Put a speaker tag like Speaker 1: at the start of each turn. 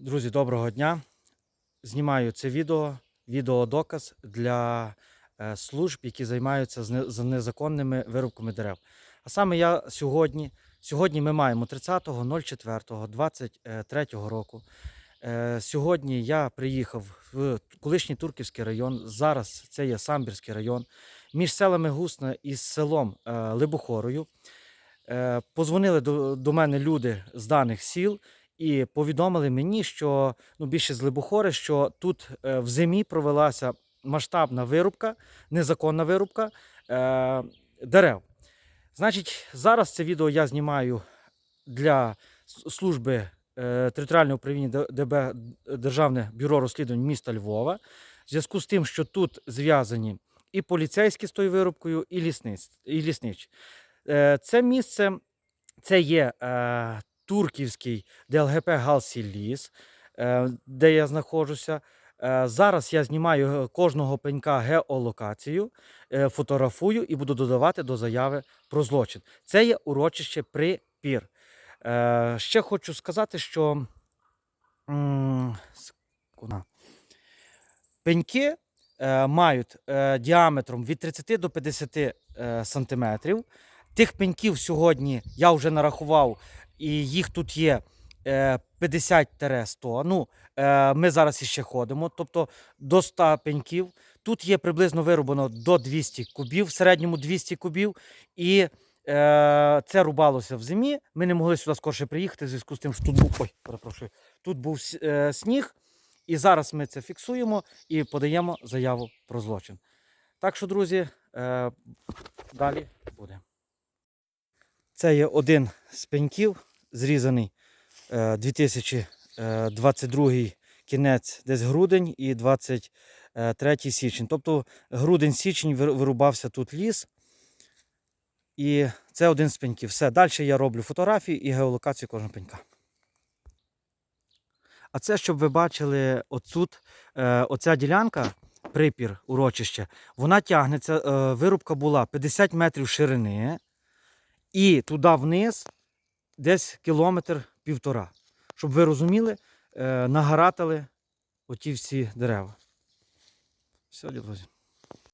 Speaker 1: Друзі, доброго дня. Знімаю це відео, відеодоказ для е, служб, які займаються з незаконними вирубками дерев. А саме я сьогодні, сьогодні ми маємо 30.04.23 року. Е, Сьогодні я приїхав в колишній Турківський район. Зараз це є Самбірський район. Між селами Гусна і селом е, Либухорою. Позвонили до мене люди з даних сіл і повідомили мені, що ну, більше з Либухори, що тут е, в зимі провелася масштабна вирубка, незаконна вирубка е, дерев. Значить, зараз це відео я знімаю для служби е, територіального управління ДБ Державне бюро розслідувань міста Львова. В зв'язку з тим, що тут зв'язані і поліцейські з тою вирубкою, і лісниць. І лісничі. Е, Це місце це є е, Турківський ДЛГП Галсі Ліс, е, де я знаходжуся. Е, зараз я знімаю е, кожного пенька геолокацію, фотографую і буду додавати до заяви про злочин. Це є урочище Припір. Ще хочу сказати, що пеньки мають діаметром від 30 до 50 е, сантиметрів. Тих пеньків сьогодні я вже нарахував, і їх тут є е, 50-100. Ну, е, ми зараз іще ходимо, тобто до 100 пеньків. Тут є приблизно вирубано до 200 кубів, в середньому 200 кубів. І е, це рубалося в зимі. Ми не могли сюди скорше приїхати, в зв'язку з тим, що тут був, ой, перепрошую, тут був е, сніг. І зараз ми це фіксуємо і подаємо заяву про злочин. Так що, друзі, е, далі буде. Це є один з пеньків, зрізаний е, 2022 кінець, десь грудень і 23 січень. Тобто грудень-січень вирубався тут ліс. І це один з пеньків. Все, далі я роблю фотографії і геолокацію кожного пенька. А це, щоб ви бачили, отут, е, оця ділянка, припір, урочище, вона тягнеться. Е, вирубка була 50 метрів ширини і туди вниз десь кілометр півтора. Щоб ви розуміли, Нагаратили нагаратали оті всі дерева. Все, друзі.